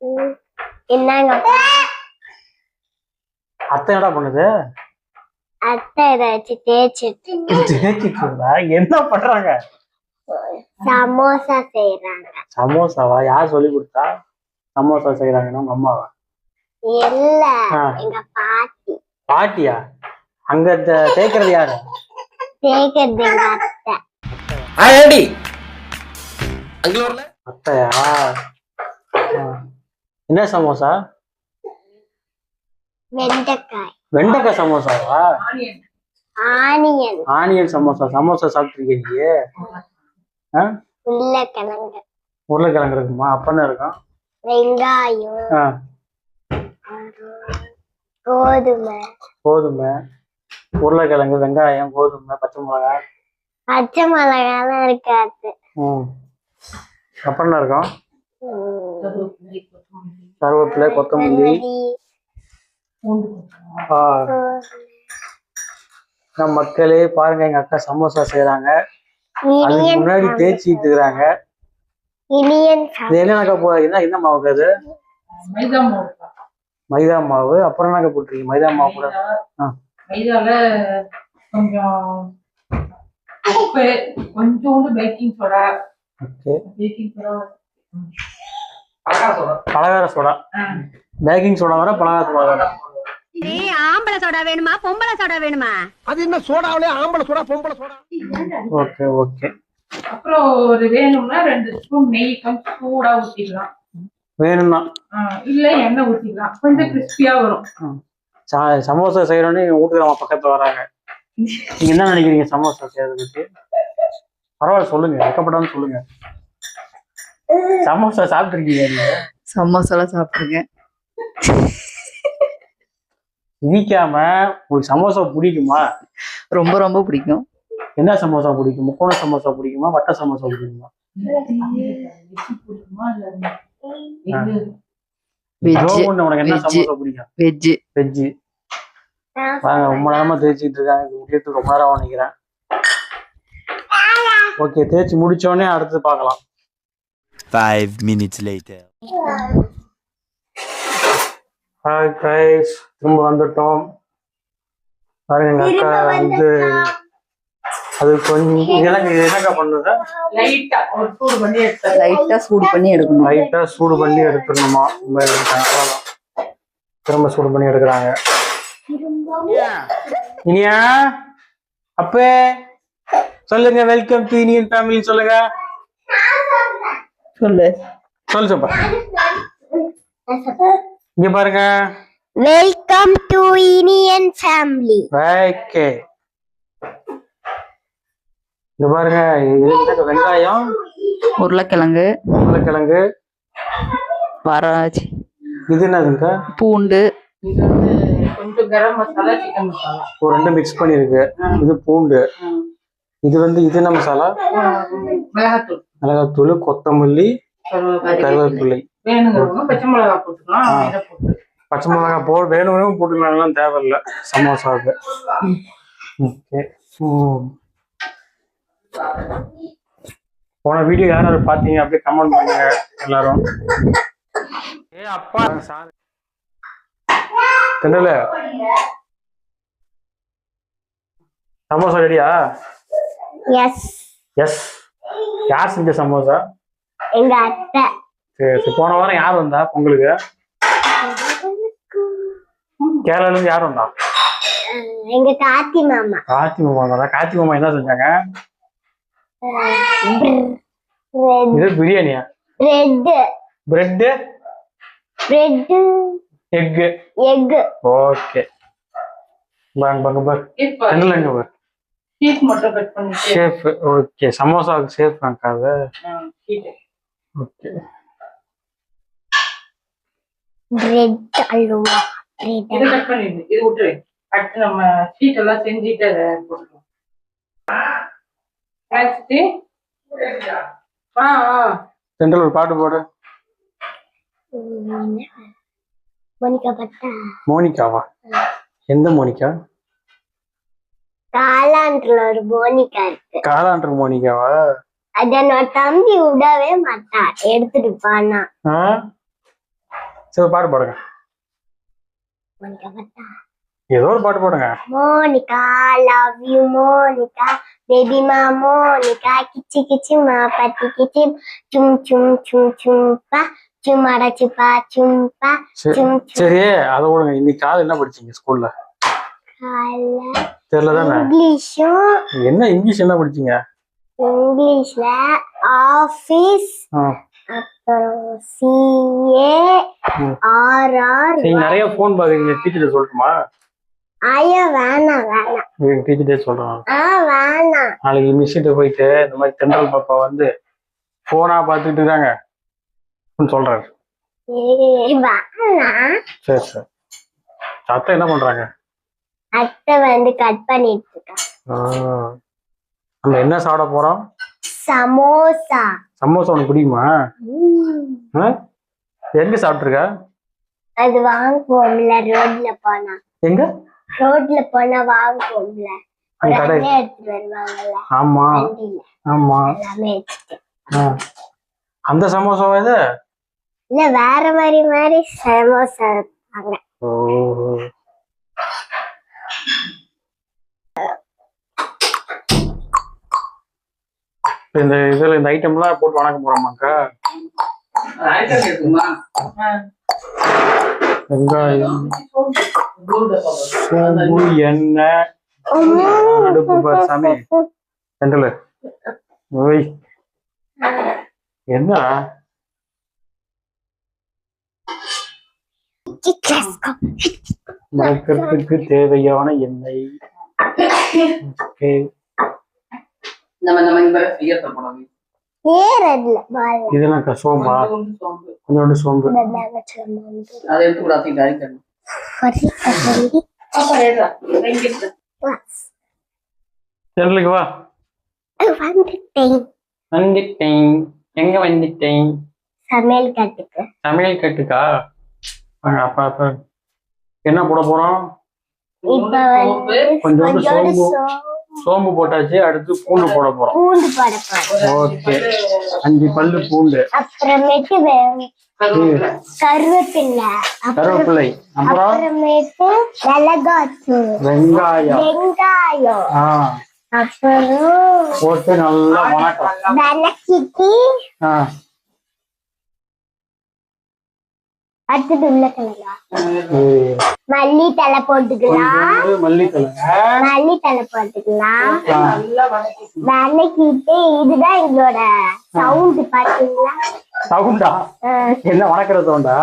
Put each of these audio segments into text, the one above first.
ம். என்னங்க அத்தை என்னடா பண்ணுது? அத்தை வச்சு தேய்ச்சிட்டு தேய்ச்சிட்டு என்ன பண்றாங்க? சமோசா செய்யறாங்க சமோசாவா? யார் சொல்லி கொடுத்தா சமோசா செய்யறாங்கன்னா உங்க அம்மாவா? இல்ல. எங்க பாட்டி. பாட்டியா? அங்க தேய்க்கிறது யாரு? தேய்க்கிறது எங்க அத்தை. ஆடி அங்க வரல அத்தையா. என்ன சமோசா? வெண்டைக்காய். வெண்டைக்காய் சமோசாவா? ஆனியன். ஆனியன் சமோசா. சமோசா சாப்பிட்டுருக்கீங்க ஆ? உருளைக்கிழங்கு. உருளைக்கிழங்கு இருக்குமா? அப்பன்னு இருக்கும்? வெங்காயம். ஆ. கோதுமை. கோதுமை. உருளைக்கிழங்கு வெங்காயம் கோதுமை பச்சை மிளகாய். பச்சை மிளகாலாம் இருக்காது. ம் அப்பன்னு இருக்கும். கருவேப்பிலை கொத்தமல்லி. நம்ம மக்களே பாருங்க எங்க அக்கா சமோசா செய்யறாங்க அதுக்கு முன்னாடி தேய்ச்சிட்டு இருக்கிறாங்க என்னக்கா போ என்ன என்ன மாவுக்கு அது மைதா மாவு மைதா மாவு? அப்புறம் என்னக்கா போட்டிருக்கீங்க? மைதா மாவு கூட. மைதால கொஞ்சம் கொஞ்சோண்டு பேக்கிங் சோடா பலகார சோடா பேக்கிங் சோடா வர பலகார சோடா வர. நீ ஆம்பளை சோடா வேணுமா? பொம்பளை சோடா வேணுமா? அது என்ன சோடாவிலே ஆம்பளை சோடா பொம்பளை சோடா ஓகே ஓகே. அப்புறம் ஒரு வேணும்னா ரெண்டு ஸ்பூன் நெய் கொஞ்சம் சூடா ஊத்திடலாம். வேணும்னா? ஆ, இல்ல எண்ணெய் ஊத்திடலாம். கொஞ்சம் கிறிஸ்பியா வரும். ச- சமோசா செய்யறோன்னு எங்க வீட்டுக்கு பக்கத்துல வராங்க. நீங்க என்ன நினைக்கிறீங்க சமோசா செய்யறத பத்தி பரவாயில்ல சொல்லுங்க. வெக்கப்படாம சொல்லுங்க. சமோசா சாப்பிட்டுருக்கீங்க நீங்க? சமோசாலாம் சாப்பிட்ருக்கேன் இனிக்காம உங்களுக்கு சமோசா பிடிக்குமா? ரொம்ப ரொம்ப பிடிக்கும். என்ன சமோசா பிடிக்கும்? முக்கோண சமோசா பிடிக்குமா? வட்ட சமோசா பிடிக்குமா? உனக்கு என்ன. சமோசா பிடிக்கும்? வெஜ்ஜு. வெஜ்ஜு. வாங்க ரொம்ப நேரமா தேய்ச்சிட்டு இருக்காங்க. முடியறதுக்கு ரொம்ப நேரம் நினைக்கிறேன். ஓகே தேய்ச்சி முடிச்ச உடனே அடுத்து பார்க்கலாம். Five minutes later. Hi guys திரும்ப வந்துட்டோம். பாருங்க எங்க அக்கா வந்து அது கொஞ்சம் எனக்கு என்னக்கா பண்ணுது? லைட்டா ஒரு சூடு பண்ணி எடுத்து லைட்டா சூடு பண்ணி எடுக்கணும். லைட்டா சூடு பண்ணி. அவ்வளவுதான். திரும்ப சூடு பண்ணி எடுக்கிறாங்க. இனியா அப்பே. சொல்லுங்க வெல்கம் டு இனியன் ஃபேமிலி சொல்லுங்க. சொல்லு. சொல்லு சப்பா இங்க பாருங்க. Welcome to Iniyan family okay இங்க பாருங்க வெங்காயம்? உருளைக்கிழங்கு. உருளைக்கிழங்கு. வராஜ். இது என்னதுங்க? பூண்டு. இது வந்து கொஞ்சம் கரம் மசாலா சிக்கன் மசாலா. ஒரு ரெண்டு மிக்ஸ் பண்ணிருக்கு. இது பூண்டு. இது வந்து இது என்ன மசாலா? மிளகாத்தூள். மிளகாத்தூள் கொத்தமல்லி வேணுங்கிறவங்க பச்சை மிளகா போட்டுக்கலாம் போ வேணும் போட்டுக்கலாம் தேவையில்ல. சமோசாவுக்கு ஓகே. போன வீடியோ யார் யார் பார்த்தீங்க? அப்படியே கமெண்ட் பண்ணுங்க எல்லாரும். ஏ அப்பா. தெண்டல சமோசா ரெடியா எஸ் எஸ் யார் செஞ்ச சமோசா? எங்க அத்தை. சரி சரி. போன வாரம் யார் வந்தா? பொங்கலுக்கு கேரளால இருந்து யார் வந்தா? எங்க காத்தி மாமா. கார்த்தி மாமா வந்தாங்க கார்த்தி மாமா என்ன செஞ்சாங்க? இது பிரியாணியா? Red bread red egg egg okay பாங்க பாங்க பாங்க இப்போ ரெண்டுல எங்க பாரு. சீஸ் மட்டும் கட் பண்ணிட்டு. ஷேஃப் ஓகே சமோசாவுக்கு ஷேஃப் அது ஆ, சீட்டு. Okay bread halwa. பிரெட் இதை கட் பண்ணிடு. இது விட்டுரு. அடுத்து நம்ம சீட் எல்லாம் செஞ்சுட்டு அதை போட்டுருவோம் ஆ ஆ. சென்ட்ரல் ஒரு பாட்டு போடு. மோனிகா பட்டா? மோனிகாவா? எந்த மோனிகா? காலாண்டுல ஒரு மோனிகா இருக்கு. காலாண்டர் மோனிகாவா? அத நான் தம்பி விடவே மாட்டான். எடுத்துட்டு போனா ஆ? சரி பாட்டு பாடுங்க. மோனிகா பட்டா ஏதோ ஒரு பாட்டு பாடுங்க. Monica love you Monica. Baby மா மோனிகா. கிச்சி கிச்சி மா பத்தி கிச்சி. சும் சும் சும் சும்பா சும்மாடா சுப்பா சும்பா சரி சும் சும். சரி அதை விடுங்க. இன்னைக்கு காலை என்ன படிச்சீங்க ஸ்கூல்ல கால தெரியல தானே இங்கிலீஷும் என்ன இங்கிலீஷ் என்ன படிச்சீங்க? இங்கிலீஷ்ல ஆபீஸ் அப்புறம் சிஏ. ஆர்ஆர். நீங்க நிறைய ஃபோன் பாக்குறீங்க டீச்சர்கிட்ட சொல்லட்டுமா? ஐயா வேணாம் வேணாம் டீச்சர்டே சொல்றேன். ஆ வேணாம் நாளைக்கு மிஸ்கிட்ட போயிட்டு இந்த மாதிரி தென்றல் பாப்பா வந்து போனா பார்த்துட்டு இருக்காங்க. சொல்றாரு சரி சரி. என்ன பண்றாங்க? அத்தை வந்து கட் பண்ணிட்டு இருக்காங்க. நம்ம என்ன சாப்பிட போறோம்? சமோசா. சமோசா உனக்கு பிடிக்குமா? எங்க சாப்பிட்டுருக்க? அது வாங்குவோம்ல ரோட்ல போனா. எங்க? ரோட்ல போனா வாங்குவோம்ல. ஆமா. ஆமா. அந்த சமோசாவா இது? இல்ல வேற மாதிரி மாதிரி சமோசா இருப்பாங்க ஓ இந்த இதுல இந்த ஐட்டம்லாம் போட்டு வணக்க போறோமாக்கா வெங்காயம் சோம்பு எண்ணெய் அடுப்பு பாரு சாமி. ஓய். என்ன? மறக்கிறதுக்கு வளர்க்கறதுக்கு தேவையான எண்ணெய். ஓகே கறி கறி அப்பா ஏறா வெங்கிட்டு செண்டலுக்கு வா. வந்துட்டேன். வந்துட்டேன். எங்க வந்துட்டேன்? சமையல் கட்டுக்கு. சமையல் கட்டுக்கா? வாங்க, அப்பா அப்பா. என்ன போட போறோம்? கொஞ்சோண்டு சோம்பு. சோம்பு போட்டாச்சு அடுத்து பூண்டு போட போறோம். பூண்டு போட போறேன் ஓகே. அஞ்சு பல்லு பூண்டு. அப்புறமேட்டு கருவேப்பிலை. கருவேப்பிலை அப்புறம் கருவேப்பிலை. அப்புறம்? அப்புறமேட்டு மிளகாத்தூள். வெங்காயம். வெங்காயம். ஆ. அப்புறம் போட்டு நல்லா வணக்கம். வணக்கிட்டு அடுத்தது உருளைக்கிழங்கா ஏய், மல்லி தலை போட்டுக்கலாம். மல்லித்தலை மல்லி தலை போட்டுக்கலாம். வணக்கிட்டு இதுதான் எங்களோட சவுண்ட் பாத்தீங்களா? சவுண்டா என்ன வணக்கிற சவுண்டா.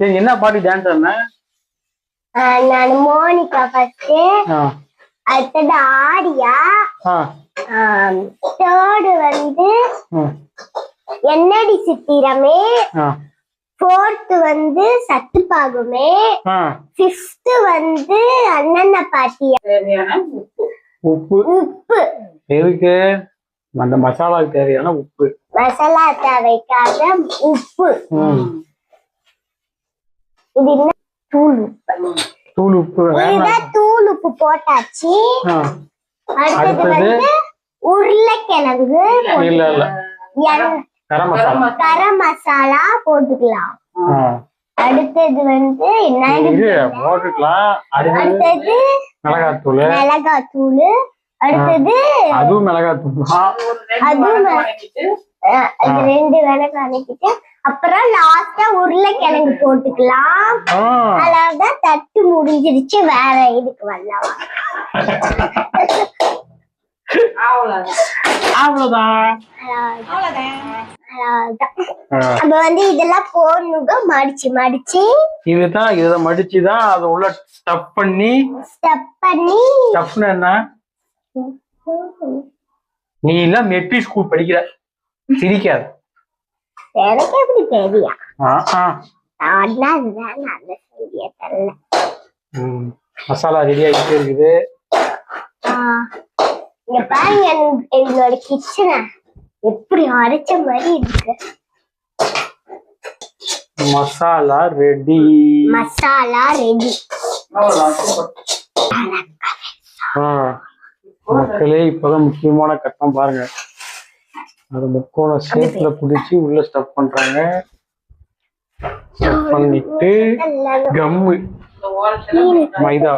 சரி என்ன பாட்டு டான்ஸ் அஹ் நான் மோனிகா ஃபர்ஸ்ட் அடுத்தது ஆடியா ஆ. தேர்டு வந்து என்னடி சித்திரமே ஃபோர்த் வந்து சத்துப்பாகுமே. ஃபிஃப்த் வந்து அண்ணன பாட்டியா உப்பு. உப்பு. எதுக்கு? அந்த மசாலாவுக்கு தேவையான உப்பு. மசாலா தேவைக்காக உப்பு. இது என்ன? தூள் உப்பு. தூள் உப்பு. தூள் உப்பு போட்டாச்சு. அடுத்தது? வந்து உருளைக்கிழங்கு. இல்ல இல்ல. கரம் மசாலா. கரம் மசாலா போட்டுக்கலாம். அடுத்தது வந்து என்ன போட்டுக்கலாம். அடுத்தது மிளகாத்தூள். மிளகாத்தூள். அடுத்தது அதுவும் மிளகாத்தூள் அதுவும் ரெண்டு விளக்கு அணைக்கிட்டு அப்புறம் லாஸ்டா உருளைக்கிழங்கு போட்டுக்கலாம். அவ்வளவுதான் தட்டு முடிஞ்சிருச்சு வேற இதுக்கு வரலாம் அவ்வளவுதான். அவ்வளவுதான். அப்ப வந்து இதெல்லாம் போடணுங்க. மடிச்சு மடிச்சு. இதுதான் இதை மடிச்சுதான் அதை உள்ள ஸ்டப் பண்ணி ஸ்டெப் பண்ணி. ஸ்டப்னு என்ன? நீ எல்லாம் மெட்ரி ஸ்கூல் படிக்கிற. சிரிக்காது. எனக்கு எப்படி தெரியா. மசாலா ரெடி ஆகிட்டே இருக்குது. இங்க பாருங்க எங்க- எங்களோட கிச்சனை எப்படி அரைச்ச மாதிரி இருக்கு? மசாலா ரெடி மசாலா ரெடி மக்களே இப்பதான் முக்கியமான கட்டம் பாருங்க. அது முக்கோண ஷேப்ல பிடிச்சி உள்ள ஸ்டப் பண்றாங்க. ஸ்டப் பண்ணிட்டு கம்மு மைதா.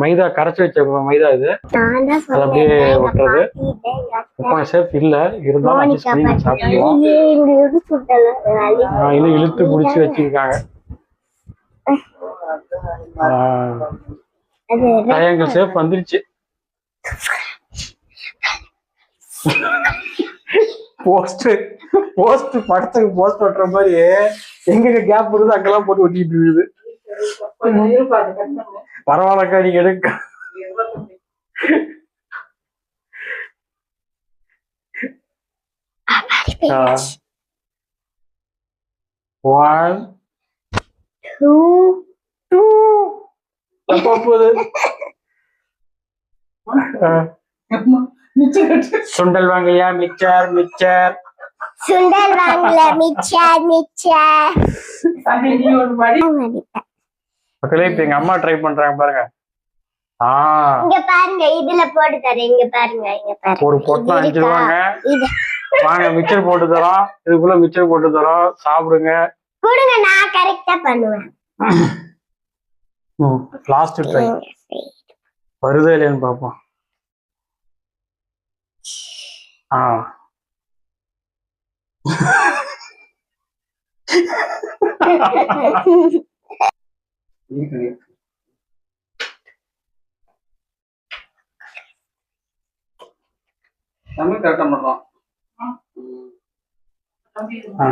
மைதா கரைச்சி வச்ச மைதா இது. அது அப்படியே ஒட்டுறது. முக்கோண ஷேப் இல்ல. இருந்தாலும் பண்ணி சாப்பிடுவோம் ஆஹ் இன்னும் இழுத்து பிடிச்சி வச்சிருக்காங்க. அது ட்ரையாங்கிள் ஷேப் வந்துருச்சு. போஸ்ட் போஸ்ட் படத்துக்கு போஸ்ட் ஒட்டுற மாதிரி எங்க கேப் இருக்குதோ அங்கெல்லாம் போட்டு ஒட்டிட்டு இருக்குது. பரவாயில்லக்கா நீங்க எடுக்க. ஒன் டூ டூ போகுது? சுண்டல் வாங்கலையா? மிக்சர் மிக்சர் சுண்டல் வாங்கல மிச்சர் மிச்சர். மக்களே இப்ப எங்க அம்மா ட்ரை பண்றாங்க பாருங்க. ஆ. இங்க பாருங்க இதுல போட்டு தரேன் இங்க பாருங்க இங்க பாருங்க. ஒரு பொட்டலம் இது அஞ்சு? ரூபாங்க. இது. வாங்க மிக்சர் போட்டு தரோம். இதுக்குள்ள மிக்சர் போட்டு தரோம். சாப்பிடுங்க. கொடுங்க நான் கரெக்டா பண்ணுவேன். லாஸ்ட் ட்ரை வருதா இல்லையான்னு பார்ப்போம். ஆ. தமிழ் கரெக்டா பண்றோம் ஆ.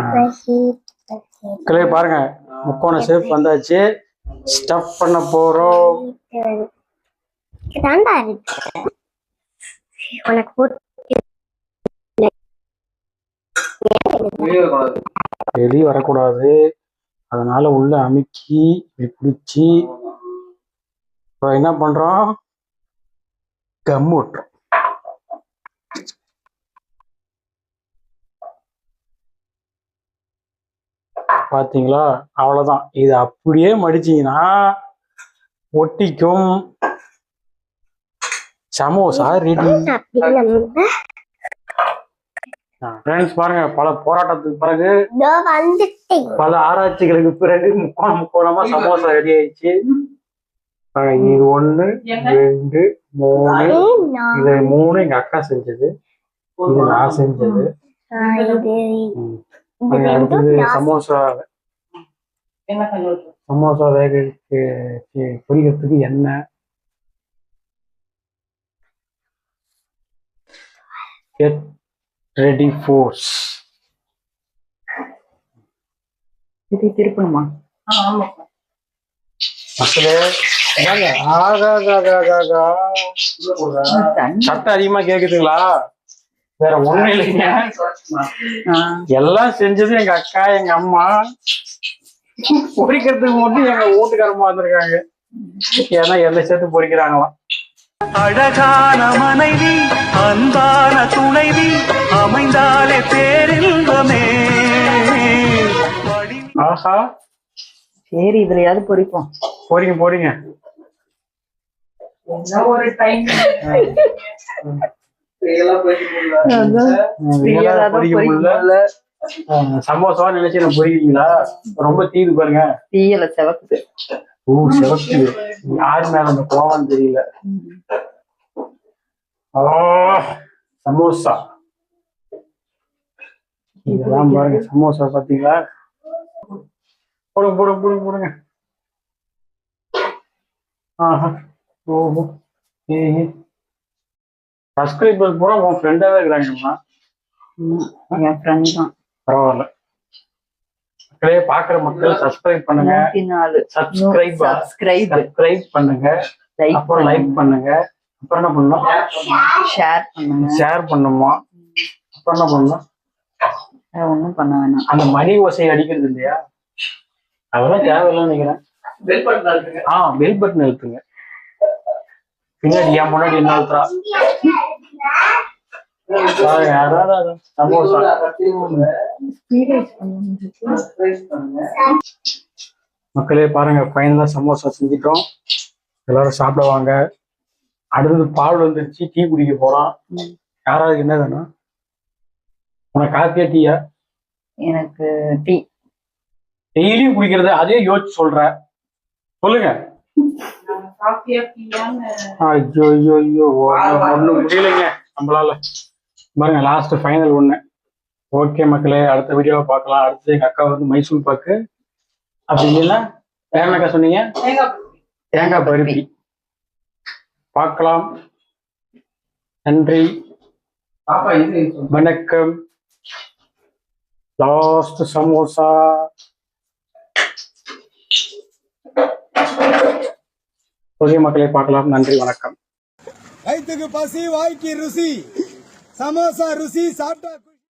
மக்களே பாருங்க. முக்கோண ஷேப் வந்தாச்சு. ஸ்டஃப் பண்ண போறோம். வெளியே வரக்கூடாது. அதனால உள்ள அமுக்கி பிடிச்சி இப்போ என்ன பண்றோம்? கம் விட்டுறோம் பாத்தீங்களா? அவ்வளவுதான். இது அப்படியே மடிச்சீங்கன்னா ஒட்டிக்கும். சமோசா ரெடி ஃப்ரெண்ட்ஸ் பாருங்க பல போராட்டத்துக்கு பிறகு பல ஆராய்ச்சிகளுக்கு பிறகு முக்கோணம் முக்கோணமா சமோசா ரெடி ஆயிடுச்சு. இது ஒண்ணு ரெண்டு மூணு. இது மூணு எங்க அக்கா செஞ்சது. இது நான் செஞ்சது. அடுத்தது சமோசா. என்ன சமோசா வேக பொரிக்கிறதுக்கு எண்ணெய் கெட் ரெடி ஃபோர்ஸ் இது திருப்பணுமா? சத்தம் அதிகமா கேக்குதுங்களா? வேற ஒண்ணும் இல்லைங்க. எல்லாம் செஞ்சது எங்க அக்கா எங்க அம்மா. பொரிக்கிறதுக்கு மட்டும் எங்க வீட்டுக்காரமா வந்திருக்காங்க ஏன்னா எல்லாம் சேர்த்து பொரிக்கிறாங்களாம் அழகான மனைவி அன்பான துணைவி அமைந்தாலே பேரின்பமே. ஆஹா. சரி இதுலயாவது பொரிப்போம் போறீங்க போறீங்க. சமோசாவா நினைச்சு நான் பொரிக்கிறீங்களா ரொம்ப தீது பாருங்க. தீயல செவக்குது. சிவக்குது யார் மேல அந்த கோவம் தெரியல? ஆ, சமோசா. இதெல்லாம் பாருங்க சமோசா பாத்தீங்களா? போடுங்க போடுங்க போடுங்க போடுங்க. ஆஹா ஓஹோ. ஏஹே சப்ஸ்கிரைபர் பூரா உன் ஃப்ரெண்டாவே இருக்கிறாங்கம்மா. என் ஃப்ரெண்ட் தான். பரவாயில்ல. மக்களே பாக்குற மக்கள் சப்ஸ்கிரைப் பண்ணுங்க. சப்ஸ்கிரைப் சப்ஸ்கிரைப் சப்ஸ்கிரைப் பண்ணுங்க. லைக் அப்புறம் லைக் பண்ணுங்க. அப்புறம் என்ன பண்ணணும்? ஷேர் பண்ணுங்க. ஷேர் பண்ணுமா? அப்புறம் என்ன பண்ணணும்? ஒண்ணும் பண்ண வேணாம். அந்த மணி ஓசை அடிக்கிறது இல்லையா? அதெல்லாம் தேவையில்லைன்னு நினைக்கிறேன். பெல் பட்டன் ஆ பெல் பட்டன் அழுத்துங்க. பின்னாடி என் முன்னாடி என்ன அழுத்துறா? மக்களே பாருங்க ஃபைனலா சமோசா செஞ்சிட்டோம். எல்லாரும் சாப்பிட வாங்க. அடுத்தது பால் வந்துருச்சு டீ குடிக்க போறோம். யாராவது என்ன வேணும்? உனக்கு காப்பியா டீயா? எனக்கு டீ. டெய்லியும் குடிக்கிறது அதே யோசிச்சு சொல்ற. சொல்லுங்க. ஐயோ ஐயோ ஐயோ ஒன்றும் முடியலைங்க. நம்மளால. பாருங்க லாஸ்ட் ஃபைனல் ஒன்று ஓகே மக்களே அடுத்த வீடியோவை பார்க்கலாம். அடுத்து எங்கள் அக்கா வந்து மைசூர் பாக்கு அப்படி இல்லைன்னா வேற சொன்னீங்க? தேங்காய் பருப்பி. பார்க்கலாம். நன்றி. வணக்கம். லாஸ்ட் சமோசா ஓகே மக்களே பார்க்கலாம். நன்றி வணக்கம். வயிற்றுக்கு பசி வாய்க்கு ருசி. சமோசா ருசி சாப்பிட்டா